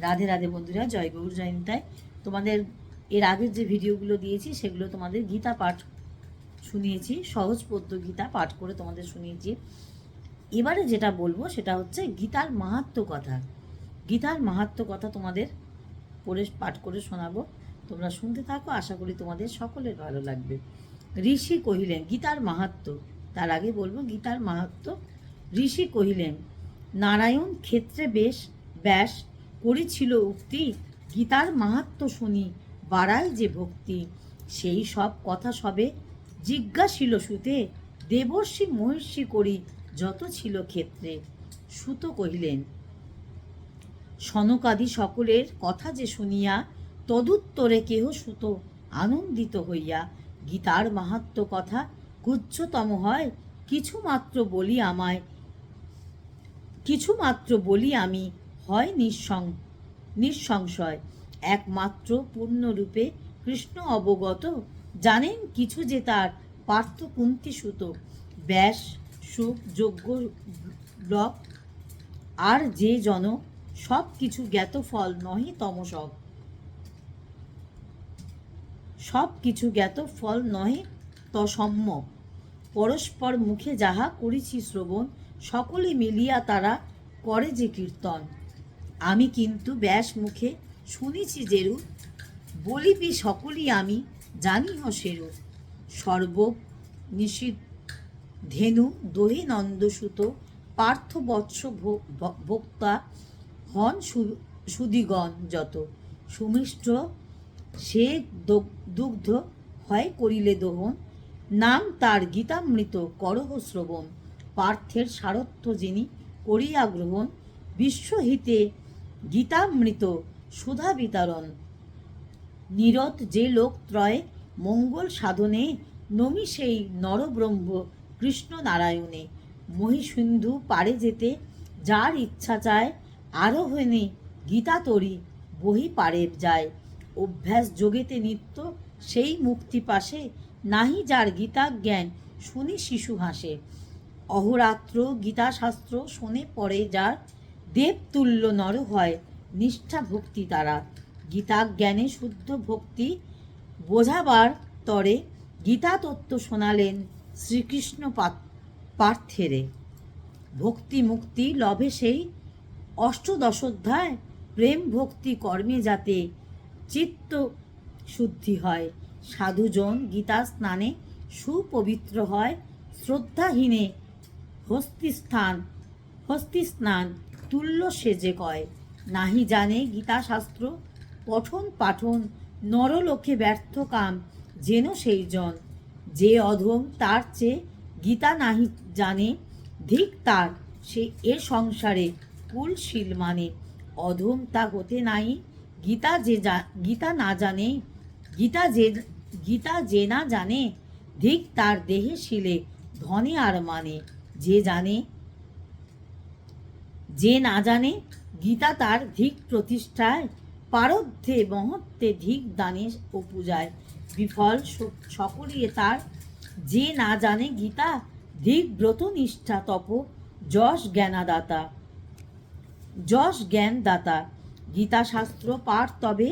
রাধে রাধে বন্ধুরা, জয় গৌর জয়ন্তায়। তোমাদের এর আগের যে ভিডিওগুলো দিয়েছি, সেগুলো তোমাদের গীতা পাঠ শুনিয়েছি, সহজ পদ্য গীতা পাঠ করে তোমাদের শুনিয়েছি। এবারে যেটা বলব, সেটা হচ্ছে গীতার মাহাত্ম কথা। গীতার মাহাত্ম কথা তোমাদের পড়ে, পাঠ করে শোনাবো। তোমরা শুনতে থাকো, আশা করি তোমাদের সকলের ভালো লাগবে। ঋষি কহিলেন, গীতার মাহাত্ম। তার আগে বলব, গীতার মাহাত্ম। ঋষি কহিলেন, নারায়ণ ক্ষেত্রে বেশ, ব্যাস করেছিল উক্তি, গীতার মাহাত্ম শুনি, বাড়ায় যে ভক্তি। সেই সব কথা সবে জিজ্ঞাসিল সুতে, দেবর্ষি মহর্ষি করি যত ছিল ক্ষেত্রে। সুত কহিলেন, সনকাদি সকলের কথা যে শুনিয়া, তদুত্তরে কেহ সুত আনন্দিত হইয়া, গীতার মাহাত্ম কথা গুচ্ছতম হয় কিছু মাত্র বলি আমায় কিছু মাত্র বলি আমি হয় নিঃসং নিঃসংশয়। একমাত্র পূর্ণরূপে কৃষ্ণ অবগত, জানেন কিছু যে তার পার্থ সুত। ব্যাস, সুখ যোগ্য ব্লক আর যে জন, সব কিছু জ্ঞাত ফল নহে তমসব সব কিছু জ্ঞাত ফল নহে তসম্য। পরস্পর মুখে যাহা করেছি শ্রবণ, সকলে মিলিয়া তারা করে যে কীর্তন। আমি কিন্তু ব্যাস মুখে শুনেছি যেরূপ, বলিবি সকলই আমি জানি হ সেরূপ। সর্ব নিষিদ্ধ ধেনু দহি নন্দসুত, পার্থ বৎস ভোক্তা হন সুদিগণ যত। সুমিষ্ট সে দুগ্ধ হয় করিলে দহন। নাম তার গীতামৃত, করহ শ্রবণ। পার্থের সারথ্য যিনি করিয়া গ্রহণ, বিশ্বহিতে গীতামৃত সুধা বিতরণ। নিরত যে লোক ত্রয় মঙ্গল সাধনে, নমি সেই নরব্রহ্ম কৃষ্ণ নারায়ণে। মহিষিন্ধু পারে যেতে, যার ইচ্ছা চায়, আরোহণে গীতা তরি বহি পারে যায়। অভ্যাস যোগেতে নিত্য সেই মুক্তি পাশে, নাহি যার গীতা জ্ঞান শুনি শিশু হাসে। অহরাত্র গীতাশাস্ত্র শোনে পড়ে যার দেবতুল্য নর হয়, নিষ্ঠা ভক্তি তারা। গীতা জ্ঞানে শুদ্ধ ভক্তি বোঝাবার তরে গীতা তত্ত্ব শোনালেন শ্রীকৃষ্ণ পার্থেরে। ভক্তি মুক্তি লভে সেই অষ্টদশোধ্যায় প্রেম ভক্তি কর্মে যাতে চিত্ত শুদ্ধি হয়। সাধুজন গীতা স্নানে সুপবিত্র হয়, শ্রদ্ধাহীনে হস্তিস্থান হস্তিস্নান তুল্য সেজে কয়। নাহি জানে গীতাশাস্ত্র। পঠন পাঠন, নরলোকে ব্যর্থ কাম, যেন সেই জন। যে অধম তার চেয়ে গীতা নাহি জানে, ধিক তার সে এ সংসারে কুলশীল মানে। অধম তা হতে নাই, গীতা যে গীতা না জানে, গীতা যে গীতা যে না জানে, ধিক তার দেহে শিলে ধনে আর মানে। যে জানে যে না জানে, গীতা তার ধিক প্রতিষ্ঠায় পারদ্ধে মহত্বে ধিক দানে ও পূজায়। বিফল সকলিয়ে তার যে না জানে গীতা, ধিক ব্রত নিষ্ঠা তপ, যশ জ্ঞানাদাতা। যশ জ্ঞান দাতা গীতা শাস্ত্র পাঠ তবে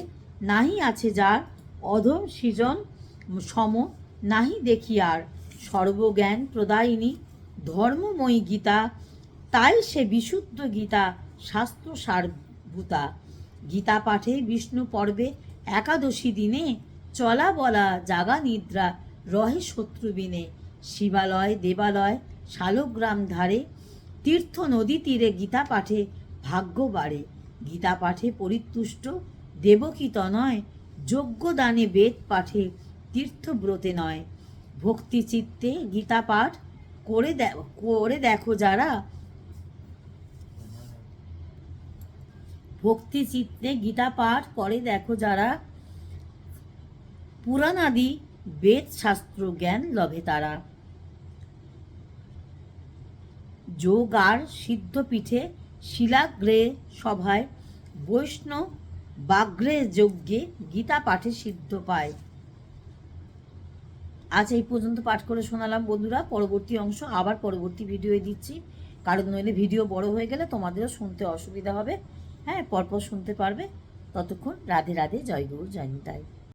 নাহি আছে যার, অধম সৃজন সম নাহি দেখি আর সর্বজ্ঞান প্রদায়িনী, ধর্মময়ী গীতা তাই সে বিশুদ্ধ গীতা শাস্ত্র সারভূতা। গীতা পাঠে বিষ্ণু পর্বে একাদশী দিনে চলা বলা জাগা নিদ্রা রহে শত্রুবিনে শিবালয়, দেবালয়, শালগ্রাম ধারে তীর্থ নদী তীরে গীতা পাঠে ভাগ্য বাড়ে। গীতা পাঠে পরিতুষ্ট দেবকী তনয় যজ্ঞ দানে বেদ পাঠে তীর্থব্রতে নয়। ভক্তি চিত্তে গীতা পাঠ করে করে দেখো যারা ভক্তি চিত্তে গীতা পাঠ করে। দেখো যারা পুরাণাদি বেদ শাস্ত্র জ্ঞান লভে তারা। যোগ আর সিদ্ধপীঠে শিলাগ্রে সভায় বৈষ্ণব বাগ্রে যজ্ঞে গীতা পাঠে সিদ্ধ পায়। আজ এই পর্যন্ত পাঠ করে শোনালাম বন্ধুরা। পরবর্তী অংশ আবার পরবর্তী ভিডিওয়ে দিচ্ছি। কারণ নইলে ভিডিও বড় হয়ে গেলে তোমাদেরও শুনতে অসুবিধা হবে। হ্যাঁ পরপর শুনতে পারবে। ততক্ষণ রাধে রাধে জয় গুরু জয় নিতাই।